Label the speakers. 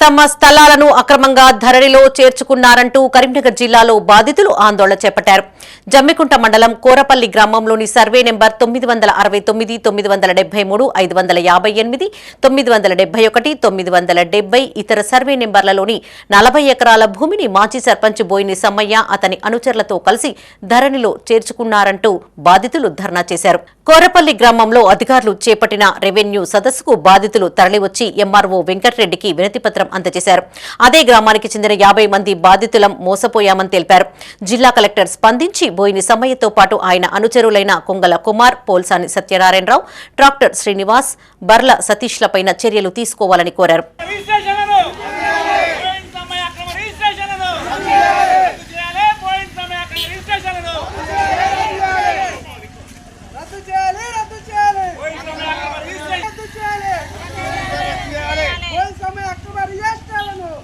Speaker 1: తమ స్థలాలను అక్రమంగా ధరణిలో చేర్చుకున్నారంటూ కరీంనగర్ జిల్లాలో బాధితులు ఆందోళన చేపట్టారు. జమ్మికుంట మండలం కోరపల్లి గ్రామంలోని సర్వే నెంబర్ తొమ్మిది వందల అరవై తొమ్మిది తొమ్మిది వందల డెబ్బై మూడు ఐదు వందల యాభై ఎనిమిది తొమ్మిది వందల డెబ్బై ఒకటి తొమ్మిది వందల డెబ్బై ఇతర సర్వే నెంబర్లలోని నలభై ఎకరాల భూమిని మాజీ సర్పంచ్ బోయిని సమ్మయ్య అతని అనుచరులతో కలిసి ధరణిలో చేర్చుకున్నారంటూ బాధితులు ధర్నా చేశారు. కోరపల్లి గ్రామంలో అధికారులు చేపట్టిన రెవెన్యూ సదస్సుకు బాధితులు తరలివచ్చి ఎంఆర్ఓ వెంకటరెడ్డికి వినతిపత్రం అందజేశారు అదే గ్రామానికి చెందిన యాభై మంది బాధితులం మోసపోయామని తెలిపారు. జిల్లా కలెక్టర్ స్పందించి బోయిని సమ్మయ్యతో పాటు ఆయన అనుచరులైన కొంగల కుమార్ పోల్సాని సత్యనారాయణరావు ట్రాక్టర్ శ్రీనివాస్ బర్ల సతీష్లపై చర్యలు తీసుకోవాలని కోరారు.